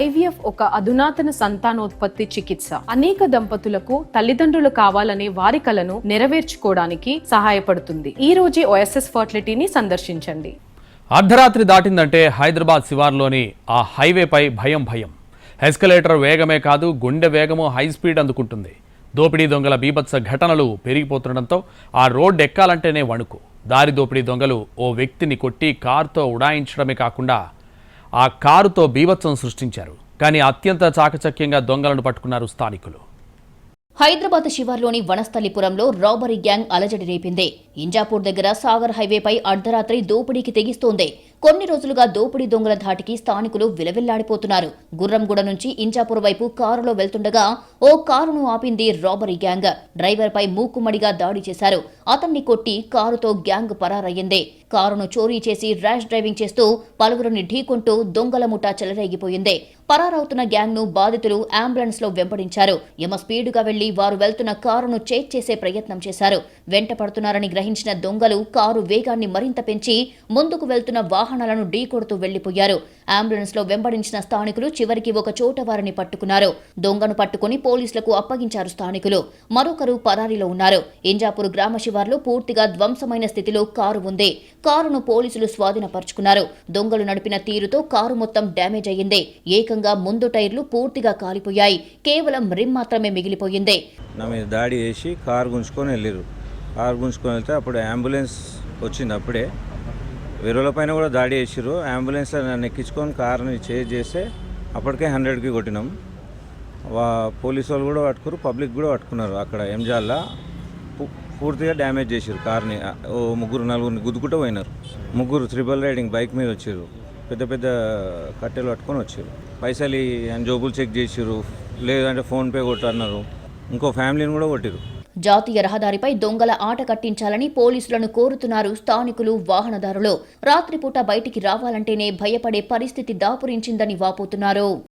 IVF ఒక అధునాతన సంతానోత్పత్తి చికిత్స. అనేక దంపతులకు తల్లిదండ్రులు కావాలనే వారి కలను నెరవేర్చుకోవడానికి సహాయపడుతుంది. ఈ రోజే ఓఎస్ఎస్ ఫర్టిలిటీని సందర్శించండి. అర్ధరాత్రి దాటిందంటే హైదరాబాద్ శివార్లోని ఆ హైవేపై భయం భయం. ఎస్కలేటర్ వేగమే కాదు గుండె వేగము హై స్పీడ్ అందుకుంటుంది. దోపిడీ దొంగల బీభత్స ఘటనలు పెరిగిపోతుండటంతో ఆ రోడ్డు ఎక్కాలంటేనే వణుకు. దారి దోపిడీ దొంగలు ఓ వ్యక్తిని కొట్టి కారుతో ఉడాయించడమే కాకుండా ఆ కారుతో బీభత్సం సృష్టించారు. కానీ అత్యంత చాకచక్యంగా దొంగలను పట్టుకున్నారు స్థానికులు. హైదరాబాద్ శివార్లోని వనస్థలిపురంలో రాబరీ గ్యాంగ్ అలజడి రేపింది. ఇంజాపూర్ దగ్గర సాగర్ హైవేపై అర్ధరాత్రి దోపిడీకి తెగిస్తోంది. కొన్ని రోజులుగా దోపిడీ దొంగల ధాటికి స్థానికులు విలవిల్లాడిపోతున్నారు. గుర్రంగూడ నుంచి ఇంజాపూర్ వైపు కారులో వెళ్తుండగా ఓ కారును ఆపింది రాబరీ గ్యాంగ్. డ్రైవర్పై మూకుమ్మడిగా దాడి చేశారు. అతన్ని కొట్టి కారుతో గ్యాంగ్ పరారయ్యింది. కారును చోరీ చేసి ర్యాష్ డ్రైవింగ్ చేస్తూ పలువురిని ఢీకొంటూ దొంగల ముఠా చెలరేగిపోయింది. పరారవుతున్న గ్యాంగ్ను బాధితులు అంబులెన్స్లో వెంబడించారు. యమ స్పీడుగా వెళ్ళి వారు వెళ్తున్న కారును చేజ్ చేసే ప్రయత్నం చేశారు. వెంట పడుతున్నారని గ్రహించిన దొంగలు కారు వేగాన్ని మరింత పెంచి ముందుకు వెళ్తున్న వాహనాలను ఢీకొడుతూ వెళ్ళిపోయారు. అంబులెన్స్లో వెంబడించిన స్థానికులు చివరికి ఒక చోట వారిని పట్టుకున్నారు. దొంగను పట్టుకుని పోలీసులకు అప్పగించారు స్థానికులు. మరొకరు పరారీలో ఉన్నారు. ఇంజాపూర్ గ్రామ శివార్లో పూర్తిగా ధ్వంసమైన స్థితిలో కారు ఉంది. కారును పోలీసులు స్వాధీనపరుచుకున్నారు. దొంగలు నడిపిన తీరుతో కారు మొత్తం డ్యామేజ్ అయ్యింది. ఏకంగా ముందు టైర్లు పూర్తిగా కాలిపోయాయి. కేవలం రిమ్ మాత్రమే మిగిలిపోయింది. నా మీద దాడి చేసి కారు గుంజుకొని వెళ్ళారు కారు గుంజుకొని వెళ్తే అప్పుడు అంబులెన్స్ వచ్చింది అప్పుడే. వేరేల పైన కూడా దాడి చేసిర్రు. అంబులెన్స్లో నన్ను ఎక్కించుకొని కార్ని చేజ్ చేస్తే అప్పటికే హండ్రెడ్కి కొట్టినాం. వా పోలీసు వాళ్ళు కూడా పట్టుకురు పబ్లిక్ కూడా పట్టుకున్నారు అక్కడ ఎంజాల్లో. పూర్తిగా డ్యామేజ్ చేసారు కార్ని. ఓ ముగ్గురు నలుగురిని గుద్దుకుంటూ పోయినారు. ముగ్గురు త్రిబుల్ రైడింగ్ బైక్ మీద వచ్చారు పెద్ద పెద్ద కట్టెలు పట్టుకొని వచ్చారు పైసలు అని జోబులు చెక్ చేసారు లేదంటే ఫోన్పే కొట్టన్నారు. ఇంకో ఫ్యామిలీని కూడా కొట్టిరు జాతీయ రహదారిపై దొంగల ఆట కట్టించాలని పోలీసులను కోరుతున్నారు స్థానికులు వాహనదారులు. రాత్రిపూట బయటికి రావాలంటేనే భయపడే పరిస్థితి దాపురించిందని వాపోతున్నారు.